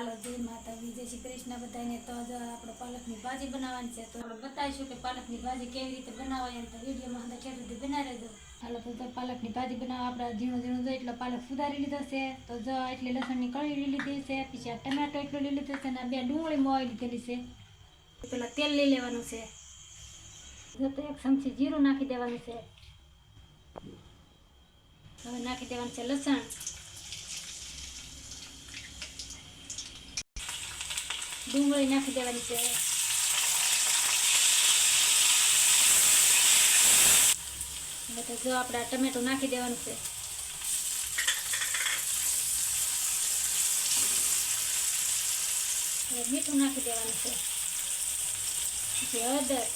હાલો જય માતાજી. જય શ્રી કૃષ્ણ બધાને. તો જો આપણે પાલકની ભાજી બનાવવાની છે. તો બતાવીશું કે પાલકની ભાજી કેવી રીતે બનાવાય તો વિડીયોમાં અંદર છેલ્લે સુધી બનાવી રહેજો. હાલો તો પાલકની ભાજી બનાવવા આપણે ઝીણું ઝીણું જો એટલો પાલક સુધારી લીધો છે. તો જો એટલી લસણની કળી લીધી છે. પછી આ ટમેટો એટલું લઈ લીધું છે અને બે ડુંગળી મોઈ લીધેલી છે. પેલા તેલ લઈ લેવાનું છે. તો એક ચમચી જીરું નાખી દેવાનું છે. હવે નાખી દેવાનું છે લસણ. ડુંગળી નાખી દેવાની છે હવે જો આપણે ટમેટું નાખી દેવાનું છે મીઠું નાખી દેવાનું છે હળદર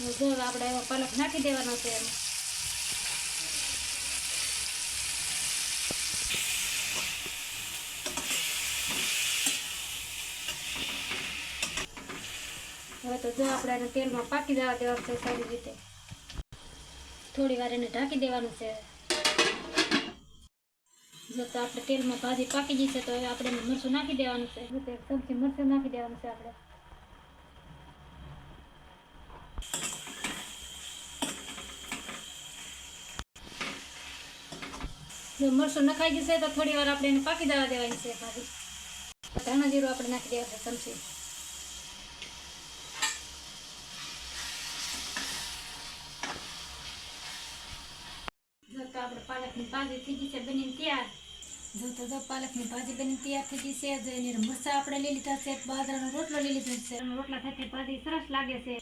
હવે આપણે એવો પાલક નાખી દેવાનો છે એમ. હવે તો જો આપણે એને તેલમાં પાકી જવા દેવાનું છે સારી રીતે. થોડી વાર એને ઢાંકી દેવાનું છે. જો તો આપણે તેલમાં ભાજી પાકી છે તો હવે આપણે મરચું નાખી દેવાનું છે. જો તો એક ચમચી મરચું નાખી દેવાનું છે આપણે. જો મરચું નખાઈ જશે તો થોડી વાર આપણે એને પાકી દેવા દેવાની છે ભાજી ધાણા જીરું આપણે નાખી દેવા છે, ચમચી. તો આપણે ભાજી થઈ ગઈ છે બની તૈયાર. જો તો જો પાલકની ભાજી બની તૈયાર થઈ ગઈ છે મરચાં આપણે લીધા છે, બાજરાનો રોટલો લઈ લીધો છે. રોટલા સાથે ભાજી સરસ લાગે છે.